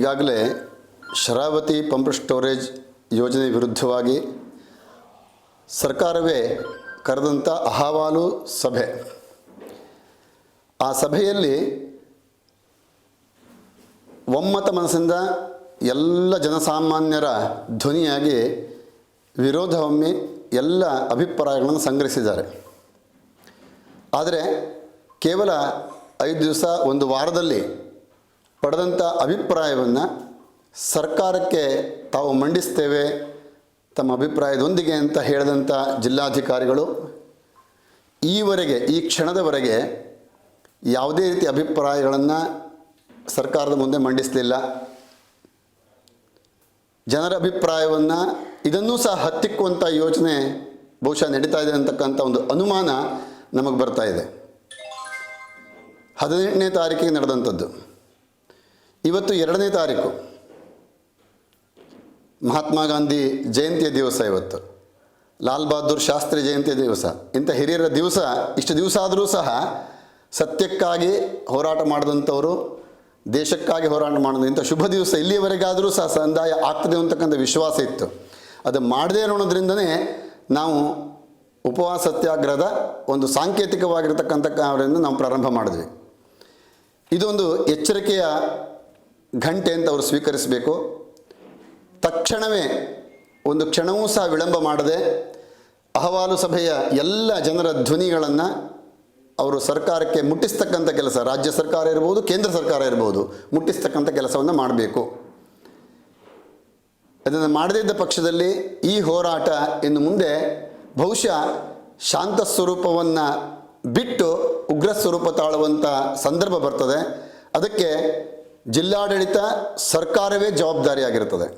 ಈಗಾಗಲೇ Sharavati pump storage ಯೋಜನೆ ವಿರುದ್ಧವಾಗಿ ಸರ್ಕಾರವೇ ಕರೆದಂಥ ಅಹವಾಲು ಸಭೆ. ಆ ಸಭೆಯಲ್ಲಿ ಒಮ್ಮತ ಮನಸ್ಸಿಂದ ಎಲ್ಲ ಜನಸಾಮಾನ್ಯರ ಧ್ವನಿಯಾಗಿ ವಿರೋಧ ಒಮ್ಮೆ ಎಲ್ಲ ಅಭಿಪ್ರಾಯಗಳನ್ನು ಸಂಗ್ರಹಿಸಿದ್ದಾರೆ. ಆದರೆ ಕೇವಲ ಐದು ದಿವಸ ಒಂದು ವಾರದಲ್ಲಿ ಪಡೆದಂಥ ಅಭಿಪ್ರಾಯವನ್ನು ಸರ್ಕಾರಕ್ಕೆ ತಾವು ಮಂಡಿಸ್ತೇವೆ, ತಮ್ಮ ಅಭಿಪ್ರಾಯದೊಂದಿಗೆ ಅಂತ ಹೇಳಿದಂಥ ಜಿಲ್ಲಾಧಿಕಾರಿಗಳು, ಈವರೆಗೆ, ಈ ಕ್ಷಣದವರೆಗೆ ಯಾವುದೇ ರೀತಿ ಅಭಿಪ್ರಾಯಗಳನ್ನು ಸರ್ಕಾರದ ಮುಂದೆ ಮಂಡಿಸಲಿಲ್ಲ. ಜನರ ಅಭಿಪ್ರಾಯವನ್ನು ಇದನ್ನೂ ಸಹ ಹತ್ತಿಕ್ಕುವಂಥ ಯೋಚನೆ ಬಹುಶಃ ನಡೀತಾ ಇದೆ ಅಂತಕ್ಕಂಥ ಒಂದು ಅನುಮಾನ ನಮಗೆ ಬರ್ತಾ ಇದೆ. ಹದಿನೆಂಟನೇ ತಾರೀಕಿಗೆ ನಡೆದಂಥದ್ದು ಇವತ್ತು ಎರಡನೇ ತಾರೀಕು. ಮಹಾತ್ಮ ಗಾಂಧಿ ಜಯಂತಿಯ ದಿವಸ ಇವತ್ತು. ಲಾಲ್ ಬಹದ್ದೂರ್ ಶಾಸ್ತ್ರಿ ಜಯಂತಿಯ ದಿವಸ. ಇಂಥ ಹಿರಿಯರ ದಿವಸ, ಇಷ್ಟು ದಿವಸ ಆದರೂ ಸಹ ಸತ್ಯಕ್ಕಾಗಿ ಹೋರಾಟ ಮಾಡಿದಂಥವರು, ದೇಶಕ್ಕಾಗಿ ಹೋರಾಟ ಮಾಡಿದ ಇಂಥ ಶುಭ ದಿವಸ ಇಲ್ಲಿಯವರೆಗಾದರೂ ಸಹ ಸಂದಾಯ ಆಗ್ತದೆ ಅಂತಕ್ಕಂಥ ವಿಶ್ವಾಸ ಇತ್ತು. ಅದು ಮಾಡದೇ ಅನ್ನೋದ್ರಿಂದನೇ ನಾವು ಉಪವಾಸ ಸತ್ಯಾಗ್ರಹದ ಒಂದು ಸಾಂಕೇತಿಕವಾಗಿರ್ತಕ್ಕಂಥ ಅವರಿಂದ ನಾವು ಪ್ರಾರಂಭ ಮಾಡಿದ್ವಿ. ಇದೊಂದು ಎಚ್ಚರಿಕೆಯ ಘಂಟೆ ಅಂತ ಅವರು ಸ್ವೀಕರಿಸಬೇಕು. ತಕ್ಷಣವೇ ಒಂದು ಕ್ಷಣವೂ ಸಹ ವಿಳಂಬ ಮಾಡದೆ ಅಹವಾಲು ಸಭೆಯ ಎಲ್ಲ ಜನರ ಧ್ವನಿಗಳನ್ನು ಅವರು ಸರ್ಕಾರಕ್ಕೆ ಮುಟ್ಟಿಸ್ತಕ್ಕಂಥ ಕೆಲಸ, ರಾಜ್ಯ ಸರ್ಕಾರ ಇರ್ಬೋದು, ಕೇಂದ್ರ ಸರ್ಕಾರ ಇರ್ಬೋದು, ಮುಟ್ಟಿಸ್ತಕ್ಕಂಥ ಕೆಲಸವನ್ನು ಮಾಡಬೇಕು. ಅದನ್ನು ಮಾಡದೇ ಇದ್ದ ಪಕ್ಷದಲ್ಲಿ ಈ ಹೋರಾಟ ಇನ್ನು ಮುಂದೆ ಬಹುಶಃ ಶಾಂತ ಸ್ವರೂಪವನ್ನು ಬಿಟ್ಟು ಉಗ್ರ ಸ್ವರೂಪ ತಾಳುವಂಥ ಸಂದರ್ಭ ಬರ್ತದೆ. ಅದಕ್ಕೆ ಜಿಲ್ಲಾಡಳಿತ ಸರ್ಕಾರವೇ ಜವಾಬ್ದಾರಿಯಾಗಿರ್ತದೆ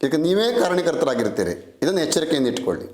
ಈಗ ನೀವೇ ಕಾರಣೀಕರ್ತರಾಗಿರ್ತೀರಿ ಇದನ್ನು ಎಚ್ಚರಿಕೆಯಿಂದ ಇಟ್ಕೊಳ್ಳಿ